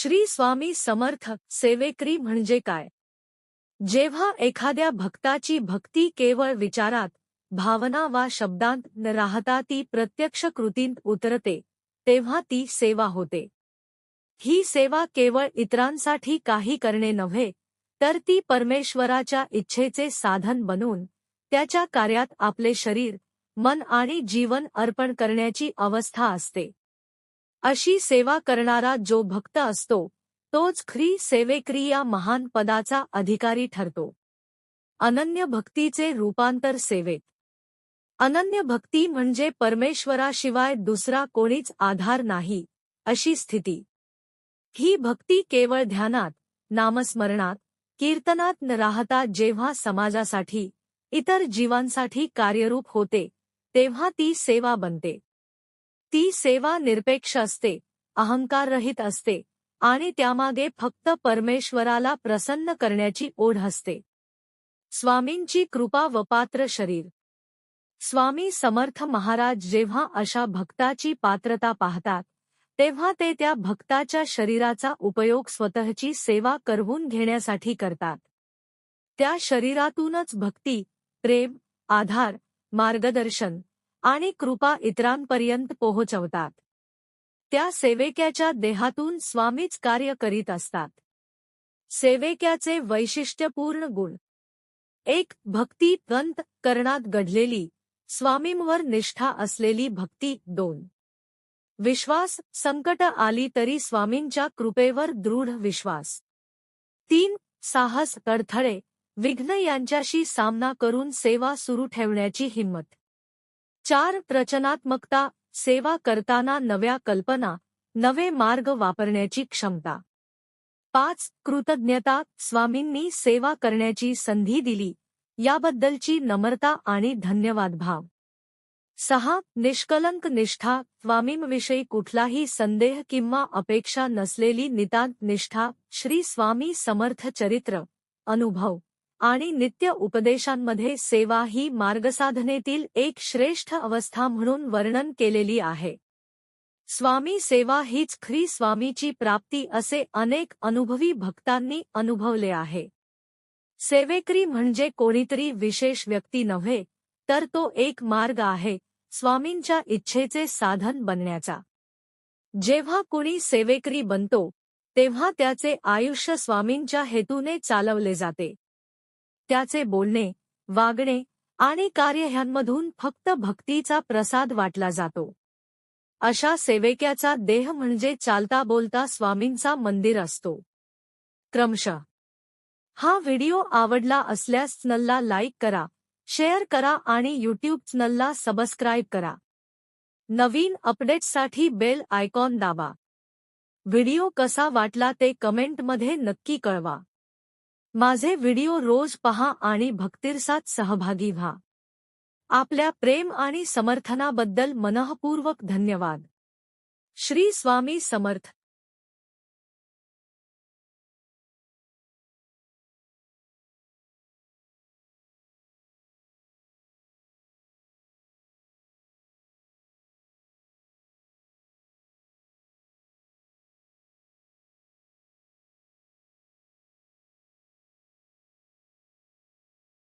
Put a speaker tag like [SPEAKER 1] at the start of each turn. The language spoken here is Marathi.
[SPEAKER 1] श्री स्वामी समर्थ सेवेकरी म्हणजे काय? जेव्हा एखाद्या भक्ताची भक्ती केवळ विचारात भावना वा शब्दांत न राहता ती प्रत्यक्ष कृतींत उतरते तेव्हा ती सेवा होते. ही सेवा केवळ इतरांसाठी काही करणे नव्हे तर ती परमेश्वराच्या इच्छेचे साधन बनून त्याच्या कार्यात आपले शरीर मन आणि जीवन अर्पण करण्याची अवस्था असते. अशी सेवा करणारा जो भक्त असतो तोच ख्री सेवेकरी या महान पदाचा अधिकारी ठरतो. अनन्य भक्तीचे रूपांतर सेवेत. अनन्य भक्ती म्हणजे परमेश्वराशिवाय दुसरा कोणीच आधार नाही अशी स्थिती. ही भक्ती केवळ ध्यानात नामस्मरणात कीर्तनात न राहता जेव्हा समाजासाठी इतर जीवांसाठी कार्यरूप होते तेव्हा ती सेवा बनते. ती सेवा निरपेक्ष असते अहंकाररहित असते आणि त्यामागे फक्त परमेश्वराला प्रसन्न करण्याची ओढ असते. स्वामींची कृपा व पात्र शरीर. स्वामी समर्थ महाराज जेव्हा अशा भक्ताची पात्रता पाहतात तेव्हा ते त्या भक्ताच्या शरीराचा उपयोग स्वतःची सेवा करवून घेण्यासाठी करतात. त्या शरीरातूनच भक्ती प्रेम आधार मार्गदर्शन आणि कृपा इतरांपर्यंत पोहोचवतात. त्या सेवेक्याच्या देहातून स्वामीच कार्य करीत असतात. सेवेक्याचे वैशिष्ट्यपूर्ण गुण. एक भक्ती ग्रंथ करणात घडलेली स्वामींवर निष्ठा असलेली भक्ती दोन. विश्वास संकट आली तरी स्वामींच्या कृपेवर दृढ विश्वास. तीन साहस अडथळे विघ्न यांच्याशी सामना करून सेवा सुरू ठेवण्याची हिंमत. चार रचनात्मकता सेवा करताना नव्या कल्पना नवे मार्ग वापरण्याची क्षमता. पाच कृतज्ञता स्वामींनी सेवा करण्याची संधी दिली याबद्दलची नम्रता आणि धन्यवाद भाव. सहा निष्कलंक निष्ठा स्वामींविषयी कुठलाही संदेह किंवा अपेक्षा नसलेली नितांत निष्ठा श्री स्वामी समर्थ चरित्र अनुभव. आणि नित्य उपदेशांमध्ये सेवा ही मार्गसाधनेतील एक श्रेष्ठ अवस्था म्हणून वर्णन केलेली आहे. स्वामी सेवा हीच खरी स्वामीची प्राप्ती असे अनेक अनुभवी भक्तांनी अनुभवले आहे. सेवेकरी म्हणजे कोणीतरी विशेष व्यक्ती नव्हे तर तो एक मार्ग आहे स्वामींच्या इच्छेचे साधन बनण्याचा. जेव्हा कुणी सेवेकरी बनतो तेव्हा त्याचे आयुष्य स्वामींच्या हेतूने चालवले जाते. त्याचे बोलणे वागणे आणि कार्य ह्यांमधून फक्त भक्तीचा प्रसाद वाटला जातो. अशा सेवेक्याचा देह म्हणजे चालता बोलता स्वामींचा मंदिर असतो. क्रमशः. हा व्हिडिओ आवडला असल्यास चॅनलला लाईक करा शेअर करा आणि यूट्यूब चॅनलला सबस्क्राईब करा. नवीन अपडेट्ससाठी बेल आयकॉन दाबा. व्हिडिओ कसा वाटला ते कमेंटमध्ये नक्की कळवा. माझे व्हिडिओ रोज पहा आणि भक्तिरसात सहभागी व्हा. आपल्या प्रेम आणि समर्थनाबद्दल मनःपूर्वक धन्यवाद. श्री स्वामी समर्थ.